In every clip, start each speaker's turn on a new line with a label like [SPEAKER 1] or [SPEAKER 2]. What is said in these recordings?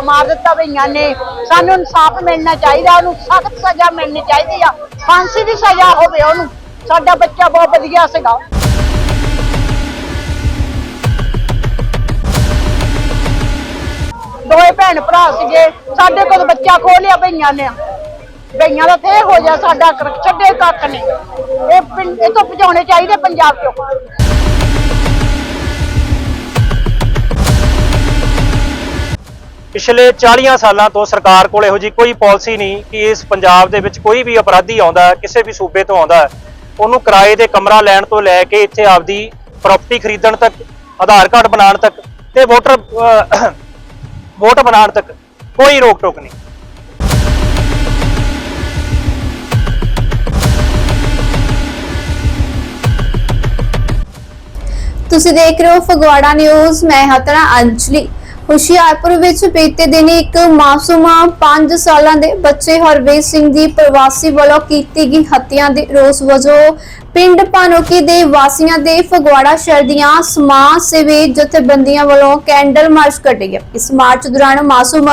[SPEAKER 1] ਮ- ਮਾਰ ਦਿੱਤਾ ਭਈਆਂ ਨੇ। ਸਾਨੂੰ ਇਨਸਾਫ ਮਿਲਣਾ ਚਾਹੀਦਾ, ਉਹਨੂੰ ਸਖਤ ਸਜ਼ਾ ਮਿਲਣੀ ਚਾਹੀਦੀ ਆ। ਫਾਂਸੀ ਦੀ ਸਜ਼ਾ ਹੋਵੇ ਉਹਨੂੰ। ਸਾਡਾ ਬੱਚਾ ਬਹੁਤ ਵਧੀਆ ਸੀਗਾ। ਦੋਏ ਭੈਣ ਭਰਾ ਸੀਗੇ। ਸਾਡੇ ਕੋਲ ਬੱਚਾ ਖੋ ਲਿਆ ਭਈਆਂ ਨੇ। ਭਈਆਂ ਦਾ ਫੇਰ ਹੋ ਜਾ, ਸਾਡਾ ਛੱਡੇ ਕੱਖ ਨੇ। ਇਹ ਪਿੰਡ, ਇਹ ਤੋਂ ਭਜਾਉਣੇ ਚਾਹੀਦੇ ਪੰਜਾਬ ਚੋਂ।
[SPEAKER 2] ਪਿਛਲੇ 40 ਸਾਲਾਂ ਤੋਂ ਸਰਕਾਰ ਕੋਲ ਇਹੋ ਜੀ ਕੋਈ ਪਾਲਿਸੀ ਨਹੀਂ ਕਿ ਇਸ ਪੰਜਾਬ ਦੇ ਵਿੱਚ ਕੋਈ ਵੀ ਅਪਰਾਧੀ ਆਉਂਦਾ ਕਿਸੇ ਵੀ ਸੂਬੇ ਤੋਂ ਆਉਂਦਾ ਉਹਨੂੰ ਕਿਰਾਏ ਦੇ ਕਮਰਾ ਲੈਣ ਤੋਂ ਲੈ ਕੇ ਇੱਥੇ ਆਪਦੀ ਪ੍ਰਾਪਰਟੀ ਖਰੀਦਣ ਤੱਕ, ਆਧਾਰ ਕਾਰਡ ਬਣਾਉਣ ਤੱਕ ਤੇ ਵੋਟਰ ਵੋਟ ਬਣਾਉਣ ਤੱਕ ਕੋਈ ਰੋਕ ਟੋਕ ਨਹੀਂ।
[SPEAKER 3] ਤੁਸੀਂ ਦੇਖ ਰਹੇ ਹੋ ਫਗਵਾੜਾ ਨਿਊਜ਼ ਮੈਂ ਹਤਰਾ ਅੰਜਲੀ। ਹੁਸ਼ਿਆਰਪੁਰ ਵਿੱਚ ਬੀਤੇ ਦਿਨ ਇੱਕ ਮਾਸੂਮਾ 5 ਸਾਲਾਂ ਦੇ ਬੱਚੇ ਹਰਵੇਸ਼ ਸਿੰਘ ਦੀ ਪ੍ਰਵਾਸੀ ਵੱਲੋਂ ਕੀਤੀ ਗਈ ਹੱਤਿਆ ਦੇ ਰੋਸ ਵਜੋਂ ਪਿੰਡ ਪਾਨੋਕੀ ਦੇ ਵਾਸੀਆਂ ਦੇ ਫਗਵਾੜਾ ਸ਼ਹਿਰ ਦੀਆਂ ਸਮਾਜ ਸੇਵੀ ਜਥੇਬੰਦੀਆਂ ਵੱਲੋਂ ਕੈਂਡਲ ਮਾਰਚ ਕੱਢੀ ਗਿਆ ਇਸ ਮਾਰਚ ਦੌਰਾਨ ਮਾਸੂਮ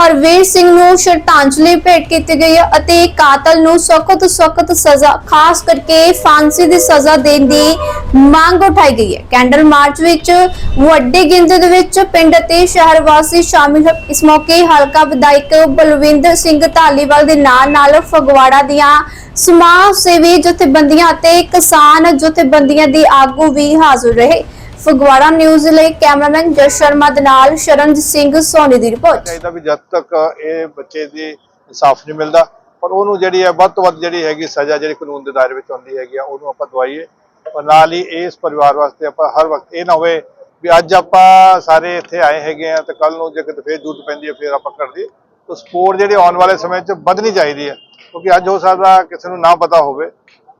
[SPEAKER 3] ਹਰਵੇਸ਼ ਸਿੰਘ ਨੂੰ ਸ਼ਰਧਾਂਜਲੀ ਭੇਟ ਕੀਤੀ ਗਈ ਹੈ ਅਤੇ ਕਾਤਲ ਨੂੰ ਸਖਤ ਸਖਤ ਸਜ਼ਾ, ਖਾਸ ਕਰਕੇ ਫਾਂਸੀ ਦੀ ਸਜ਼ਾ ਦੇਣ ਦੀ ਮੰਗ ਉਠਾਈ ਗਈ ਹੈ। ਕੈਂਡਲ ਮਾਰਚ ਵਿੱਚ ਵੱਡੀ ਗਿਣਤੀ ਦੇ ਵਿੱਚ ਪਿੰਡ ਅਤੇ ਸ਼ਹਿਰ ਵਾਸੀ ਸ਼ਾਮਿਲ ਹੋਏ ਇਸ ਮੌਕੇ ਹਲਕਾ ਵਿਧਾਇਕ ਬਲਵਿੰਦਰ ਸਿੰਘ ਧਾਲੀਵਾਲ ਦੇ ਨਾਲ ਨਾਲ ਫਗਵਾੜਾ ਦੀਆਂ ਸਮਾਜ ਸੇਵੀ ਜਥੇਬੰਦੀਆਂ ਅਤੇ ਕਿਸਾਨ ਜਥੇਬੰਦੀਆਂ ਦੇ ਆਗੂ ਵੀ ਹਾਜ਼ਰ ਰਹੇ। ਫਗਵਾੜਾ ਨਿਊਜ਼ ਲਈ ਕੈਮਰਾਮੈਨ ਜਸ ਸ਼ਰਮਾ ਦੇ ਨਾਲ ਸ਼ਰਨਜੀਤ ਸਿੰਘ ਸੋਨੀ ਦੀ ਰਿਪੋਰਟ
[SPEAKER 4] ਚਾਹੀਦਾ ਵੀ ਜਦ ਤੱਕ ਇਹ ਬੱਚੇ ਦੀ ਇਨਸਾਫ ਨਹੀਂ ਮਿਲਦਾ, ਪਰ ਉਹਨੂੰ ਜਿਹੜੀ ਹੈ ਵੱਧ ਤੋਂ ਵੱਧ ਜਿਹੜੀ ਹੈਗੀ ਸਜ਼ਾ, ਜਿਹੜੀ ਕਾਨੂੰਨ ਦੇ ਦਾਇਰੇ ਵਿੱਚ ਆਉਂਦੀ ਹੈਗੀ ਆ, ਉਹਨੂੰ ਆਪਾਂ ਦਵਾਈਏ। ਔਰ ਨਾਲ ਹੀ ਇਸ ਪਰਿਵਾਰ ਵਾਸਤੇ ਆਪਾਂ ਹਰ ਵਕਤ ਇਹ ਨਾ ਹੋਵੇ ਵੀ ਅੱਜ ਆਪਾਂ ਸਾਰੇ ਇੱਥੇ ਆਏ ਹੈਗੇ ਆ ਤੇ ਕੱਲ ਨੂੰ ਜੇ ਕਿਤੇ ਫੇਰ ਜ਼ਰੂਰਤ ਪੈਂਦੀ ਹੈ, ਫੇਰ ਆਪਾਂ ਕਰ ਤਾਂ ਸਪੋਰਟ ਜਿਹੜੀ ਆਉਣ ਵਾਲੇ ਸਮੇਂ 'ਚ ਵਧਣੀ ਚਾਹੀਦੀ ਹੈ, ਕਿਉਂਕਿ ਅੱਜ ਹੋ ਸਕਦਾ ਕਿਸੇ ਨੂੰ ਨਾ ਪਤਾ ਹੋਵੇ।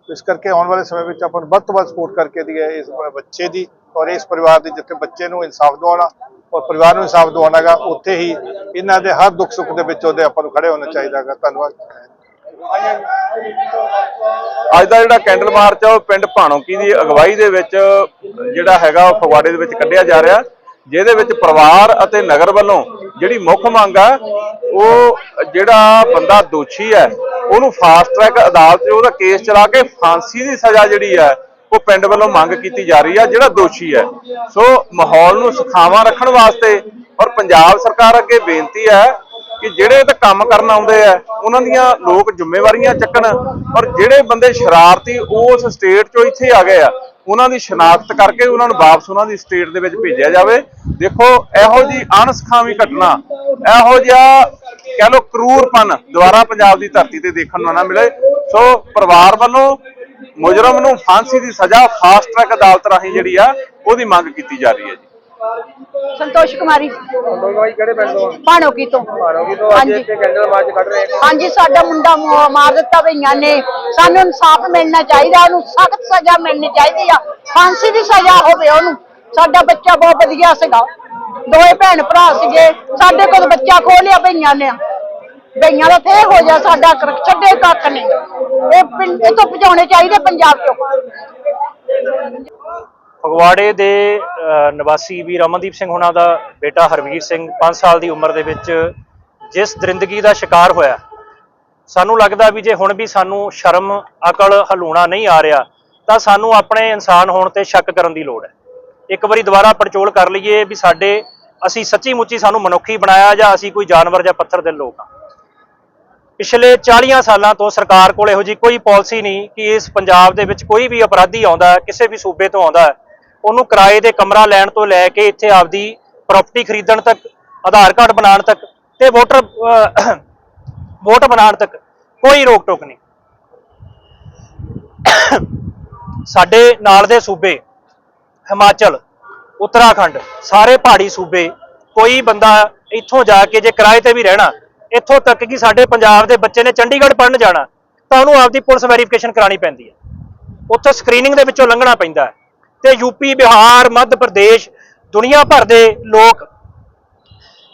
[SPEAKER 4] ਇਸ ਕਰਕੇ ਆਉਣ ਵਾਲੇ ਸਮੇਂ ਵਿੱਚ ਆਪਾਂ ਨੂੰ ਵੱਧ ਤੋਂ ਵੱਧ ਸਪੋਰਟ ਕਰਕੇ ਦੀ ਹੈ ਇਸ ਬੱਚੇ ਦੀ ਔਰ ਇਸ ਪਰਿਵਾਰ ਦੇ ਜਿੱਥੇ ਬੱਚੇ ਨੂੰ ਇਨਸਾਫ ਦਿਵਾਉਣਾ ਔਰ ਪਰਿਵਾਰ ਨੂੰ ਇਨਸਾਫ ਦਿਵਾਉਣਾਗਾ ਉੱਥੇ ਹੀ ਇਹਨਾਂ ਦੇ ਹਰ ਦੁੱਖ ਸੁੱਖ ਦੇ ਵਿੱਚ ਉਹਦੇ ਆਪਾਂ ਨੂੰ ਖੜੇ ਹੋਣਾ ਚਾਹੀਦਾਗਾ ਧੰਨਵਾਦ।
[SPEAKER 5] ਅੱਜ ਦਾ ਜਿਹੜਾ ਕੈਂਡਲ ਮਾਰਚ ਆ, ਉਹ ਪਿੰਡ ਭਾਣੋਕੀ ਦੀ ਅਗਵਾਈ ਦੇ ਵਿੱਚ ਜਿਹੜਾ ਹੈਗਾ, ਉਹ ਫਗਵਾੜੇ ਦੇ ਵਿੱਚ ਕੱਢਿਆ ਜਾ ਰਿਹਾ। ਜਿਹਦੇ ਵਿੱਚ ਪਰਿਵਾਰ ਅਤੇ ਨਗਰ ਵੱਲੋਂ ਜਿਹੜੀ ਮੁੱਖ ਮੰਗ ਆ, ਉਹ ਜਿਹੜਾ ਬੰਦਾ ਦੋਸ਼ੀ ਹੈ, ਉਹਨੂੰ ਫਾਸਟ ਟਰੈਕ ਅਦਾਲਤ 'ਚ ਉਹਦਾ ਕੇਸ ਚਲਾ ਕੇ ਫਾਂਸੀ ਦੀ ਸਜ਼ਾ ਜਿਹੜੀ ਹੈ ਉਹ ਪਿੰਡ ਵੱਲੋਂ ਮੰਗ ਕੀਤੀ ਜਾ ਰਹੀ ਹੈ ਜਿਹੜਾ ਦੋਸ਼ੀ ਹੈ। ਸੋ ਮਾਹੌਲ ਨੂੰ ਸੁਖਾਵਾਂ ਰੱਖਣ ਵਾਸਤੇ ਔਰ ਪੰਜਾਬ ਸਰਕਾਰ ਅੱਗੇ ਬੇਨਤੀ ਹੈ ਕਿ ਜਿਹੜੇ ਤਾਂ ਕੰਮ ਕਰਨ ਆਉਂਦੇ ਆ, ਉਹਨਾਂ ਦੀਆਂ ਲੋਕ ਜ਼ਿੰਮੇਵਾਰੀਆਂ ਚੱਕਣ ਔਰ ਜਿਹੜੇ ਬੰਦੇ ਸ਼ਰਾਰਤੀ ਉਸ ਸਟੇਟ ਚੋਂ ਇੱਥੇ ਆ ਗਏ ਆ, ਉਹਨਾਂ ਦੀ ਸ਼ਨਾਖਤ ਕਰਕੇ ਉਹਨਾਂ ਨੂੰ ਵਾਪਸ ਉਹਨਾਂ ਦੀ ਸਟੇਟ ਦੇ ਵਿੱਚ ਭੇਜਿਆ ਜਾਵੇ। ਦੇਖੋ, ਇਹੋ ਜੀ ਅਣਸਖਾਵੀ ਘਟਨਾ, ਇਹੋ ਜਿਹਾ ਕਹਿ ਲੋ ਕਰੂਰਪਨ ਦੁਬਾਰਾ ਪੰਜਾਬ ਦੀ ਧਰਤੀ ਤੇ ਦੇਖਣ ਨੂੰ ਨਾ ਮਿਲੇ। ਸੋ ਪਰਿਵਾਰ ਵੱਲੋਂ ਮੁਜਰਮ ਨੂੰ ਫਾਂਸੀ ਦੀ ਸਜ਼ਾ ਫਾਸਟ ਟਰੈਕ ਅਦਾਲਤ ਰਾਹੀਂ ਜਿਹੜੀ ਆ, ਉਹਦੀ ਮੰਗ ਕੀਤੀ ਜਾ ਰਹੀ ਹੈ ਜੀ।
[SPEAKER 1] ਸੰਤੋਸ਼ ਕੁਮਾਰੀ।
[SPEAKER 6] ਭਾਈ ਕਿਹੜੇ ਪਿੰਡ ਤੋਂ।
[SPEAKER 1] ਭਾਣੋ ਤੋਂ
[SPEAKER 6] ਭਾਰੋਗੀ ਤੋਂ ਅੱਜ
[SPEAKER 1] ਹਾਂਜੀ।
[SPEAKER 6] ਇੱਥੇ ਕੈਂਡਲ ਮਾਰਚ ਕੱਢ ਰਹੇ
[SPEAKER 1] ਹਾਂਜੀ, ਸਾਡਾ ਮੁੰਡਾ ਮਾਰ ਦਿੱਤਾ ਭਈਆਂ ਨੇ। ਸਾਨੂੰ ਇਨਸਾਫ ਮਿਲਣਾ ਚਾਹੀਦਾ, ਉਹਨੂੰ ਸਖਤ ਸਜ਼ਾ ਮਿਲਣੀ ਚਾਹੀਦੀ ਆ। ਫਾਂਸੀ ਦੀ ਸਜ਼ਾ ਹੋਵੇ ਉਹਨੂੰ। ਸਾਡਾ ਬੱਚਾ ਬਹੁਤ ਵਧੀਆ ਸੀਗਾ। ਦੋਏ ਭੈਣ ਭਰਾ ਸੀਗੇ। ਸਾਡੇ ਕੋਲ ਬੱਚਾ ਖੋਲਿਆ ਭਈਆਂ ਨੇ। ਭਈਆਂ ਦਾ ਤੇ ਹੋ ਜਾ ਸਾਡਾ ਛੱਡੇ ਕੱਖ ਨੇ। ਇਹ ਪਿੰਡ ਇਹ ਤੋਂ ਭਜਾਉਣੇ ਚਾਹੀਦੇ ਪੰਜਾਬ ਚੋਂ।
[SPEAKER 2] ਫਗਵਾੜੇ ਦੇ ਅਹ, ਨਿਵਾਸੀ ਵੀ ਰਮਨਦੀਪ ਸਿੰਘ ਹੁਣਾਂ ਦਾ ਬੇਟਾ ਹਰਵੀਰ ਸਿੰਘ 5 ਸਾਲ ਦੀ ਉਮਰ ਦੇ ਵਿੱਚ ਜਿਸ ਦਰਿੰਦਗੀ ਦਾ ਸ਼ਿਕਾਰ ਹੋਇਆ। ਸਾਨੂੰ ਲੱਗਦਾ ਵੀ ਜੇ ਹੁਣ ਵੀ ਸਾਨੂੰ ਸ਼ਰਮ ਅਕਲ ਹਲੂਣਾ ਨਹੀਂ ਆ ਰਿਹਾ ਤਾਂ ਸਾਨੂੰ ਆਪਣੇ ਇਨਸਾਨ ਹੋਣ ਤੇ ਸ਼ੱਕ ਕਰਨ ਦੀ ਲੋੜ ਹੈ। ਇੱਕ ਵਾਰੀ ਦੁਬਾਰਾ ਪੜਚੋਲ ਕਰ ਲਈਏ ਵੀ ਸਾਡੇ ਅਸੀਂ ਸੱਚੀ ਮੁੱਚੀ ਸਾਨੂੰ ਮਨੁੱਖੀ ਬਣਾਇਆ ਜਾਂ ਅਸੀਂ ਕੋਈ ਜਾਨਵਰ ਜਾਂ ਪੱਥਰ ਦੇ ਲੋਕ ਹਾਂ। ਪਿਛਲੇ 40 ਸਾਲਾਂ ਤੋਂ ਸਰਕਾਰ ਕੋਲ ਇਹੋ ਜੀ ਕੋਈ ਪਾਲਿਸੀ ਨਹੀਂ ਕਿ ਇਸ ਪੰਜਾਬ ਦੇ ਵਿੱਚ ਕੋਈ ਵੀ ਅਪਰਾਧੀ ਆਉਂਦਾ ਕਿਸੇ ਵੀ ਸੂਬੇ ਤੋਂ ਆਉਂਦਾ ਉਹਨੂੰ ਕਿਰਾਏ ਦੇ ਕਮਰਾ ਲੈਣ ਤੋਂ ਲੈ ਕੇ ਇੱਥੇ ਆਪਦੀ ਪ੍ਰਾਪਰਟੀ ਖਰੀਦਣ ਤੱਕ, ਆਧਾਰ ਕਾਰਡ ਬਣਾਉਣ ਤੱਕ ਤੇ ਵੋਟਰ ਵੋਟ ਬਣਾਉਣ ਤੱਕ ਕੋਈ ਰੋਕ ਟੋਕ ਨਹੀਂ। ਸਾਡੇ ਨਾਲ ਦੇ ਸੂਬੇ, ਹਿਮਾਚਲ, ਉੱਤਰਾਖੰਡ, ਸਾਰੇ ਪਹਾੜੀ ਸੂਬੇ, ਕੋਈ ਬੰਦਾ ਇੱਥੋਂ ਜਾ ਕੇ ਜੇ ਕਿਰਾਏ ਤੇ ਵੀ ਰਹਿਣਾ ਇੱਥੋਂ ਤੱਕ ਕਿ ਸਾਡੇ ਪੰਜਾਬ ਦੇ ਬੱਚੇ ਨੇ ਚੰਡੀਗੜ੍ਹ ਪੜਨ ਜਾਣਾ, ਤਾਂ ਉਹਨੂੰ ਆਪਦੀ ਪੁਲਿਸ ਵੈਰੀਫਿਕੇਸ਼ਨ ਕਰਾਣੀ ਪੈਂਦੀ ਹੈ। ਉੱਥੋਂ ਸਕਰੀਨਿੰਗ ਦੇ ਵਿੱਚੋਂ ਲੰਘਣਾ ਪੈਂਦਾ ਹੈ। ਤੇ ਯੂਪੀ ਬਿਹਾਰ, ਮੱਧ ਪ੍ਰਦੇਸ਼, ਦੁਨੀਆ ਭਰ ਦੇ ਲੋਕ,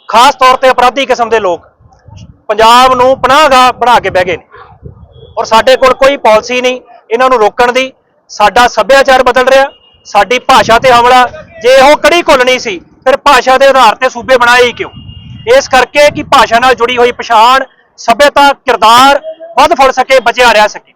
[SPEAKER 2] ਖਾਸ ਤੌਰ ਤੇ ਅਪਰਾਧੀ ਕਿਸਮ ਦੇ ਲੋਕ, ਪੰਜਾਬ ਨੂੰ ਪਨਾਹਗਾ ਬਣਾ ਕੇ ਬਹਿ ਗਏ ਨੇ। ਔਰ ਸਾਡੇ ਕੋਲ ਕੋਈ ਪਾਲਿਸੀ ਨਹੀਂ, ਇਹਨਾਂ ਨੂੰ ਰੋਕਣ ਦੀ। ਸਾਡਾ ਸੱਭਿਆਚਾਰ ਬਦਲ ਰਿਹਾ, ਸਾਡੀ ਭਾਸ਼ਾ ਤੇ ਹਮਲਾ। ਜੇ ਉਹ ਕੜੀ ਘੁਲਣੀ ਸੀ, ਫਿਰ ਭਾਸ਼ਾ ਦੇ ਆਧਾਰ ਤੇ ਸੂਬੇ ਬਣਾਏ ਹੀ ਕਿਉਂ? ਇਸ ਕਰਕੇ ਕਿ ਭਾਸ਼ਾ ਨਾਲ ਜੁੜੀ ਹੋਈ ਪਛਾਣ, ਸਭਿਅਤਾ, ਕਿਰਦਾਰ ਵੱਧ ਫੜ ਸਕੇ, ਬਚਿਆ ਰਹਿ ਸਕੇ।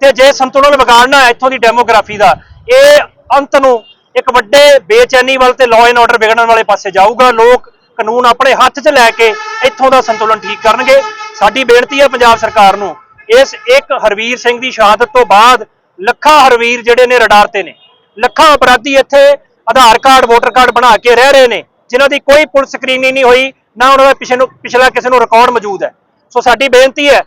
[SPEAKER 2] ਤੇ ਜੇ ਸੰਤੁਲਨ ਵਿਗਾੜਨਾ ਇੱਥੋਂ ਦੀ ਡੈਮੋਗ੍ਰਾਫੀ ਦਾ, ਇਹ ਅੰਤ ਨੂੰ ਇੱਕ ਵੱਡੇ ਬੇਚੈਨੀ ਵੱਲ ਤੇ ਲਾਅ ਐਂਡ ਆਰਡਰ ਵਿਗੜਨ ਵਾਲੇ ਪਾਸੇ ਜਾਊਗਾ। ਲੋਕ ਕਾਨੂੰਨ ਆਪਣੇ ਹੱਥ 'ਚ ਲੈ ਕੇ ਇੱਥੋਂ ਦਾ ਸੰਤੁਲਨ ਠੀਕ ਕਰਨਗੇ। ਸਾਡੀ ਬੇਨਤੀ ਹੈ ਪੰਜਾਬ ਸਰਕਾਰ ਨੂੰ, ਇਸ ਇੱਕ ਹਰਵੀਰ ਸਿੰਘ ਦੀ ਸ਼ਹਾਦਤ ਤੋਂ ਬਾਅਦ ਲੱਖਾਂ ਹਰਵੀਰ ਜਿਹੜੇ ਨੇ ਰਡਾਰ ਤੇ ਨੇ। ਲੱਖਾਂ ਅਪਰਾਧੀ ਇੱਥੇ ਆਧਾਰ ਕਾਰਡ, ਵੋਟਰ ਕਾਰਡ ਬਣਾ ਕੇ ਰਹਿ ਰਹੇ ਨੇ, ਜਿਨ੍ਹਾਂ ਦੀ ਕੋਈ ਪੁਲਿਸ ਸਕਰੀਨਿੰਗ ਨਹੀਂ ਹੋਈ। ਨਾ ਉਹਨਾਂ ਦਾ ਪਿਛੇ ਨੂੰ ਪਿਛਲਾ ਕਿਸੇ ਨੂੰ ਰਿਕਾਰਡ ਮੌਜੂਦ ਹੈ। ਸੋ ਸਾਡੀ ਬੇਨਤੀ ਹੈ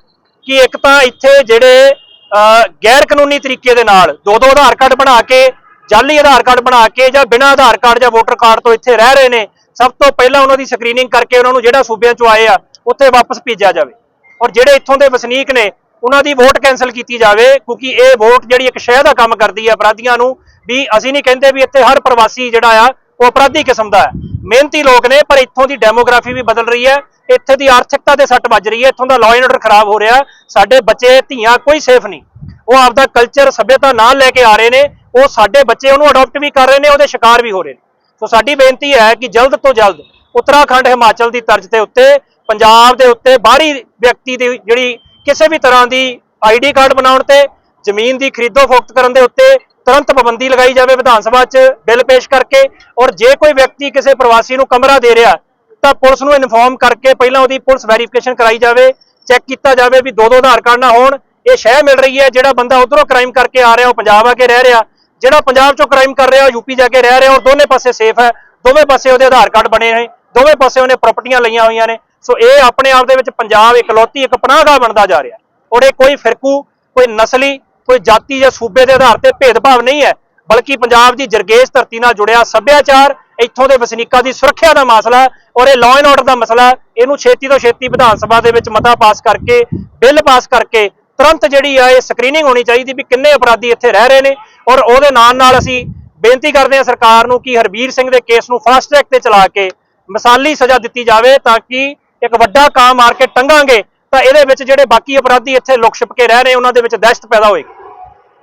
[SPEAKER 2] ਕਿ ਇੱਕ ਤਾਂ ਇੱਥੇ ਜਿਹੜੇ ਅਹ, ਗੈਰ ਕਾਨੂੰਨੀ ਤਰੀਕੇ ਦੇ ਨਾਲ ਦੋ ਦੋ ਆਧਾਰ ਕਾਰਡ ਬਣਾ ਕੇ ਜਾਲੀ ਆਧਾਰ ਕਾਰਡ ਬਣਾ ਕੇ ਜਾਂ ਬਿਨਾਂ ਆਧਾਰ ਕਾਰਡ ਜਾਂ ਵੋਟਰ ਕਾਰਡ ਤੋਂ ਇੱਥੇ ਰਹਿ ਰਹੇ ਨੇ ਸਭ ਤੋਂ ਪਹਿਲਾਂ ਉਹਨਾਂ ਦੀ ਸਕਰੀਨਿੰਗ ਕਰਕੇ ਉਹਨਾਂ ਨੂੰ ਜਿਹੜਾ ਸੂਬਿਆਂ ਚੋਂ ਆਏ ਆ ਉੱਥੇ ਵਾਪਸ ਭੇਜਿਆ ਜਾਵੇ। ਔਰ ਜਿਹੜੇ ਇੱਥੋਂ ਦੇ ਵਸਨੀਕ ਨੇ ਉਹਨਾਂ ਦੀ ਵੋਟ ਕੈਨਸਲ ਕੀਤੀ ਜਾਵੇ ਕਿਉਂਕਿ ਇਹ ਵੋਟ ਜਿਹੜੀ ਇੱਕ ਸ਼ਹਿ ਦਾ ਕੰਮ ਕਰਦੀ ਹੈ ਅਪਰਾਧੀਆਂ ਨੂੰ ਵੀ ਅਸੀਂ ਨਹੀਂ ਕਹਿੰਦੇ ਵੀ ਇੱਥੇ ਹਰ ਪ੍ਰਵਾਸੀ ਜਿਹੜਾ ਆ ਉਹ ਅਪਰਾਧੀ ਕਿਸਮ ਦਾ ਹੈ। ਮਿਹਨਤੀ ਲੋਕ ਨੇ, ਪਰ ਇੱਥੋਂ ਦੀ ਡੈਮੋਗ੍ਰਾਫੀ ਵੀ ਬਦਲ ਰਹੀ ਹੈ। ਇੱਥੇ ਦੀ ਆਰਥਿਕਤਾ ਤੇ ਸੱਟ ਵੱਜ ਰਹੀ ਹੈ। ਇੱਥੋਂ ਦਾ ਲਾਅ ਐਂਡ ਆਰਡਰ ਖਰਾਬ ਹੋ ਰਿਹਾ। ਸਾਡੇ ਬੱਚੇ, ਧੀਆਂ ਕੋਈ ਸੇਫ ਨਹੀਂ। ਉਹ ਆਪਦਾ ਕਲਚਰ ਸਭਿਅਤਾ ਨਾਲ ਲੈ ਕੇ ਆ ਰਹੇ ਨੇ। ਉਹ ਸਾਡੇ ਬੱਚੇ ਉਹਨੂੰ ਅਡਾਪਟ ਵੀ ਕਰ ਰਹੇ ਨੇ, ਉਹਦੇ ਸ਼ਿਕਾਰ ਵੀ ਹੋ ਰਹੇ ਨੇ। ਸੋ ਸਾਡੀ ਬੇਨਤੀ ਹੈ ਕਿ ਜਲਦ ਤੋਂ ਜਲਦ ਉੱਤਰਾਖੰਡ ਹਿਮਾਚਲ ਦੀ ਤਰਜ਼ ਤੇ ਉੱਤੇ, ਪੰਜਾਬ ਦੇ ਉੱਤੇ ਬਾਹਰੀ ਵਿਅਕਤੀ ਦੀ ਜਿਹੜੀ ਕਿਸੇ ਵੀ ਤਰ੍ਹਾਂ ਦੀ ਆਈਡੀ ਕਾਰਡ ਬਣਾਉਣ ਤੇ, ਜ਼ਮੀਨ ਦੀ ਖਰੀਦੋ ਫਰੋਖਤ ਕਰਨ ਦੇ ਉੱਤੇ ਤੁਰੰਤ ਪਾਬੰਦੀ ਲਗਾਈ ਜਾਵੇ ਵਿਧਾਨ ਸਭਾ 'ਚ ਬਿੱਲ ਪੇਸ਼ ਕਰਕੇ ਔਰ ਜੇ ਕੋਈ ਵਿਅਕਤੀ ਕਿਸੇ ਪ੍ਰਵਾਸੀ ਨੂੰ ਕਮਰਾ ਦੇ ਰਿਹਾ ਤਾਂ ਪੁਲਿਸ ਨੂੰ ਇਨਫੋਰਮ ਕਰਕੇ ਪਹਿਲਾਂ ਉਹਦੀ ਪੁਲਿਸ ਵੈਰੀਫਿਕੇਸ਼ਨ ਕਰਾਈ ਜਾਵੇ, ਚੈੱਕ ਕੀਤਾ ਜਾਵੇ ਵੀ ਦੋ ਦੋ ਆਧਾਰ ਕਾਰਡ ਨਾ ਹੋਣ। ਇਹ ਸ਼ਹਿ ਮਿਲ ਰਹੀ ਹੈ, ਜਿਹੜਾ ਬੰਦਾ ਉਧਰੋਂ ਕ੍ਰਾਈਮ ਕਰਕੇ ਆ ਰਿਹਾ, ਉਹ ਪੰਜਾਬ ਆ ਕੇ ਰਹਿ ਰਿਹਾ। ਜਿਹੜਾ ਪੰਜਾਬ 'ਚੋਂ ਕ੍ਰਾਈਮ ਕਰ ਰਿਹਾ, ਉਹ ਯੂਪੀ ਜਾ ਕੇ ਰਹਿ ਰਿਹਾ ਔਰ ਦੋਨੇ ਪਾਸੇ ਸੇਫ ਹੈ। ਦੋਵੇਂ ਪਾਸੇ ਉਹਦੇ ਆਧਾਰ ਕਾਰਡ ਬਣੇ ਨੇ, ਦੋਵੇਂ ਪਾਸੇ ਉਹਨੇ ਪ੍ਰਾਪਰਟੀਆਂ ਲਈਆਂ ਹੋਈਆਂ ਨੇ। ਸੋ ਇਹ ਆਪਣੇ ਆਪ ਦੇ ਵਿੱਚ ਪੰਜਾਬ ਇਕਲੌਤੀ ਇੱਕ ਪਨਾਹਗਾਹ ਬਣਦਾ ਜਾ ਰਿਹਾ। ਔਰ ਇਹ ਕੋਈ ਫਿਰਕੂ, ਕੋਈ ਨਸਲੀ ਕੋਈ ਜਾਤੀ ਜਾਂ ਸੂਬੇ ਦੇ ਆਧਾਰ ਤੇ ਭੇਦਭਾਵ ਨਹੀਂ ਹੈ, ਬਲਕਿ ਪੰਜਾਬ ਦੀ ਜਰਗੇਸ਼ ਧਰਤੀ ਨਾਲ ਜੁੜਿਆ ਸੱਭਿਆਚਾਰ, ਇੱਥੋਂ ਦੇ ਵਸਨੀਕਾਂ ਦੀ ਸੁਰੱਖਿਆ ਦਾ ਮਸਲਾ ਔਰ ਇਹ ਲਾਅ ਐਂਡ ਆਰਡਰ ਦਾ ਮਸਲਾ ਇਹਨੂੰ ਛੇਤੀ ਤੋਂ ਛੇਤੀ ਵਿਧਾਨ ਸਭਾ ਦੇ ਵਿੱਚ ਮਤਾ ਪਾਸ ਕਰਕੇ, ਬਿੱਲ ਪਾਸ ਕਰਕੇ ਤੁਰੰਤ ਜਿਹੜੀ ਆ ਇਹ ਸਕਰੀਨਿੰਗ ਹੋਣੀ ਚਾਹੀਦੀ ਵੀ ਕਿੰਨੇ ਅਪਰਾਧੀ ਇੱਥੇ ਰਹਿ ਰਹੇ ਨੇ ਔਰ ਉਹਦੇ ਨਾਲ ਨਾਲ ਅਸੀਂ ਬੇਨਤੀ ਕਰਦੇ ਹਾਂ ਸਰਕਾਰ ਨੂੰ ਕਿ ਹਰਬੀਰ ਸਿੰਘ ਦੇ ਕੇਸ ਨੂੰ ਫਾਸਟ ਟਰੈਕ ਤੇ ਚਲਾ ਕੇ ਮਿਸਾਲੀ ਸਜ਼ਾ ਦਿੱਤੀ ਜਾਵੇ ਤਾਂ ਕਿ ਇੱਕ ਵੱਡਾ ਕਾਂ ਮਾਰ ਕੇ ਟੰਗਾਂਗੇ ਤਾਂ ਇਹਦੇ ਵਿੱਚ ਜਿਹੜੇ ਬਾਕੀ ਅਪਰਾਧੀ ਇੱਥੇ ਲੁਕ ਛਿਪ ਕੇ ਰਹਿ ਰਹੇ, ਉਹਨਾਂ ਦੇ ਵਿੱਚ ਦਹਿਸ਼ਤ ਪੈਦਾ ਹੋਏਗੀ।